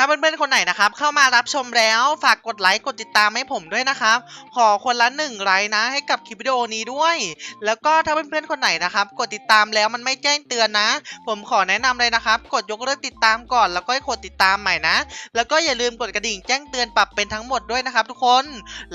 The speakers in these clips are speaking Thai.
ถ้าเพื่อนๆคนไหนนะครับเข้ามารับชมแล้วฝากกดไลค์กดติดตามให้ผมด้วยนะครับ ขอคนละหนึ่งไลค์นะ ให้กับคลิปวิดีโอนี้ด้วย แล้วก็ถ้าเพื่อนๆคนไหนนะครับ กดติดตามแล้วมันไม่แจ้งเตือนนะ ผมขอแนะนำเลยนะครับ กดยกเลิกติดตามก่อนแล้วก็ให้กดติดตามใหม่นะ แล้วก็อย่าลืมกดกระดิ่งแจ้งเตือนปรับเป็นทั้งหมดด้วยนะครับ ทุกคน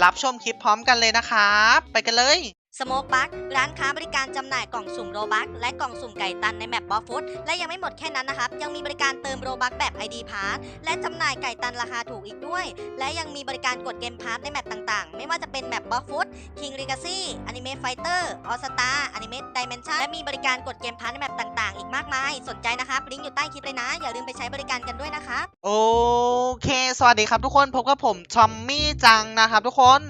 รับชมคลิปพร้อมกันเลยนะครับ ไปกันเลย สโมกบัคร้านค้าบริการจำหน่ายกล่องสุ่มโรบัคและกล่องสุ่มไก่ตันในแมปบอฟฟุตและยังไม่หมดแค่นั้นนะครับ ยังมีบริการเติมโรบัคแบบ ID p a s s และจำหน่ายไก่ตันราคาถูกอีกด้วย และยังมีบริการกดเกมพาร์ทในแมปต่างๆ ไม่ว่าจะเป็นแมปบอฟฟุต King Legacy Anime Fighter All Star Anime Dimension และมีบริการกดเกมพาร์ทในแมปต่างๆ อีกมากมาย สนใจนะครับลิงก์อยู่ใต้คลิปเลยนะ อย่าลืมไปใช้บริการกันด้วยนะครับโอเค สวัสดีครับทุกคนพบกับผมชอมมี่จังนะครับทุกคน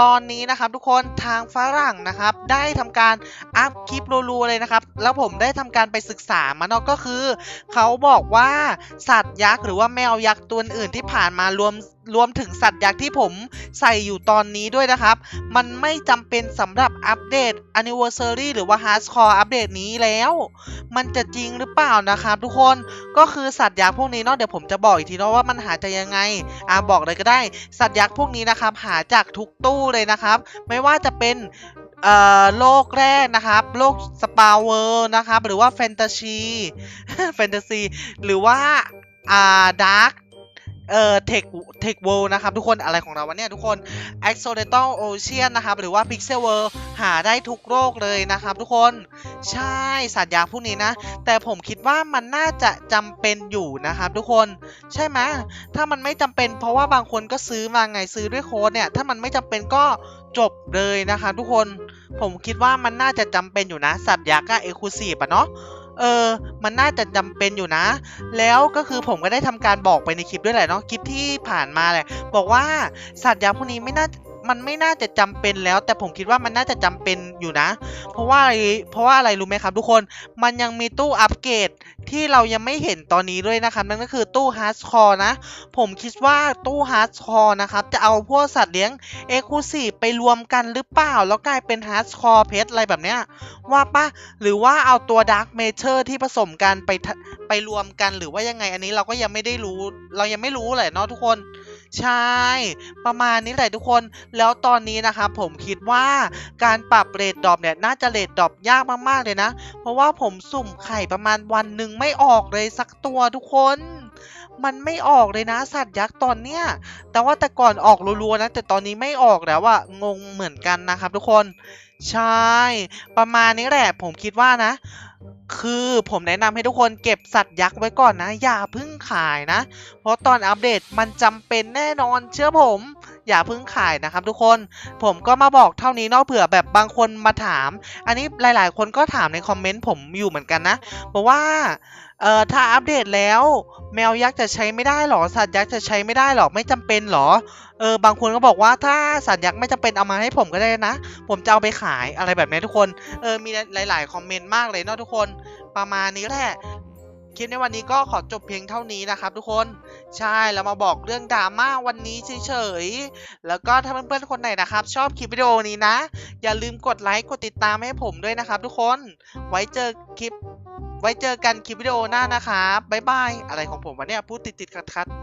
ตอนนี้นะครับทุกคนทางฝรั่งนะครับ ได้ทำการอัพคลิปรัวๆเลยนะครับ แล้วผมได้ทำการไปศึกษามาเนาะก็คือ เขาบอกว่าสัตว์ยักษ์หรือว่าแมวยักษ์ตัวอื่นที่ผ่านมารวมรวมถึงสัตว์ยักษ์ที่ผมใส่อยู่ตอนนี้ด้วยนะครับ มันไม่จำเป็นสำหรับอัปเดต anniversary หรือว่า hardcore อัปเดตนี้แล้ว มันจะจริงหรือเปล่านะครับทุกคน ก็คือสัตว์ยักษ์พวกนี้เนาะเดี๋ยวผมจะบอกอีกทีเนาะว่ามันหาจากยังไงอ่าบอกเลยก็ได้ สัตว์ยักษ์พวกนี้นะครับหาจากทุกตู้เลยนะครับ ไม่ว่าจะเป็นเอ่อโลกแรกนะครับโลกสปาเวอร์นะครับหรือว่าแฟนตาซีแฟนตาซีหรือว่าอ่าดาร์ก เอ่อเทคเทคเวิลนะครับทุกคนอะไรของเราวะเนี่ยทุกคน a x o l a t o Ocean นะครับหรือว่า Pixel World หาได้ทุกโลกเลยนะครับทุกคนใช่สัตว์ยักษ์พวกนี้นะ แต่ผมคิดว่ามันน่าจะจำเป็นอยู่นะครับทุกคนใช่ไหมถ้ามันไม่จำเป็น เพราะว่าบางคนก็ซื้อมาไงซื้อด้วยโค้ดเนี่ยถ้ามันไม่จำเป็นก็จบเลยนะคะทุกคนผมคิดว่ามันน่าจะจำเป็นอยู่นะ สัตว์ยักษ์อะเอคูซีฟอะเนาะ เออ มันน่าจะจำเป็นอยู่นะ แล้วก็คือผมก็ได้ทำการบอกไปในคลิปด้วยแหละเนาะ คลิปที่ผ่านมาแหละ บอกว่าสัตว์ยาพวกนี้ไม่น่า มันไม่น่าจะจำเป็นแล้ว แต่ผมคิดว่ามันน่าจะจำเป็นอยู่นะ เพราะว่าอะไรเพราะว่าอะไรรู้ไหมครับ ทุกคนมันยังมีตู้อัปเกรดที่เรายังไม่เห็นตอนนี้ด้วยนะครับ นั่นก็คือตู้ฮาร์ดคอร์นะ ผมคิดว่าตู้ฮาร์ดคอร์นะครับ จะเอาพวกสัตว์เลี้ยงเอ็กซ์คลูซีฟไปรวมกันหรือเปล่า แล้วกลายเป็นฮาร์ดคอร์เพชอะไรแบบเนี้ยว่าปะหรือว่าเอาตัวดาร์ m เมเ r อร์ที่ผสมกันไปไปรวมกันหรือว่ายังไงอันนี้เราก็ยังไม่ได้รู้ เรายังไม่รู้เลยเนาะทุกคน ใช่ ประมาณนี้แหละทุกคน แล้วตอนนี้นะครับผมคิดว่าการปรับเรทดรอปเนี่ยน่าจะเรทดรอปยากมากๆเลยนะ เพราะว่าผมสุ่มไข่ประมาณวันหนึ่งไม่ออกเลยสักตัวทุกคนมันไม่ออกเลยนะสัตว์ยักษ์ตอนเนี้ย แต่ว่าแต่ก่อนออกรัวๆนะ แต่ตอนนี้ไม่ออกแล้วอะงงเหมือนกันนะครับทุกคน ใช่ ประมาณนี้แหละผมคิดว่านะ คือผมแนะนำให้ทุกคนเก็บสัตว์ยักษ์ไว้ก่อนนะ อย่าเพิ่งขายนะ เพราะตอนอัปเดตมันจำเป็นแน่นอนเชื่อผม อย่าเพิ่งขายนะครับทุกคน ผมก็มาบอกเท่านี้เนาะเผื่อแบบบางคนมาถาม อันนี้หลาย ๆ คนก็ถามในคอมเมนต์ผมอยู่เหมือนกันนะบอกว่าเอ่อถ้าอัปเดตแล้วแมวยักษ์จะใช้ไม่ได้หรอสัตว์ยักษ์จะใช้ไม่ได้หรอไม่จำเป็นหรอเออบางคนก็บอกว่าถ้าสัตว์ยักษ์ไม่จำเป็นเอามาให้ผมก็ได้นะ ผมจะเอาไปขายอะไรแบบนี้ทุกคนเออมีหลาย ๆ คอมเมนต์มากเลยเนาะทุกคน ประมาณนี้แหละคลิปในวันนี้ก็ขอจบเพียงเท่านี้นะครับทุกคน ใช่แล้วมาบอกเรื่องดราม่าวันนี้เฉยๆ แล้วก็ถ้าเพื่อนๆคนไหนนะครับ ชอบคลิปวิดีโอนี้นะ อย่าลืมกดไลค์กดติดตามให้ผมด้วยนะครับทุกคนไว้เจอคลิป ไว้เจอกันคลิปวิดีโอหน้านะครับบ๊ายบายอะไรของผมวะเนี่ยพูดติดๆขัดๆ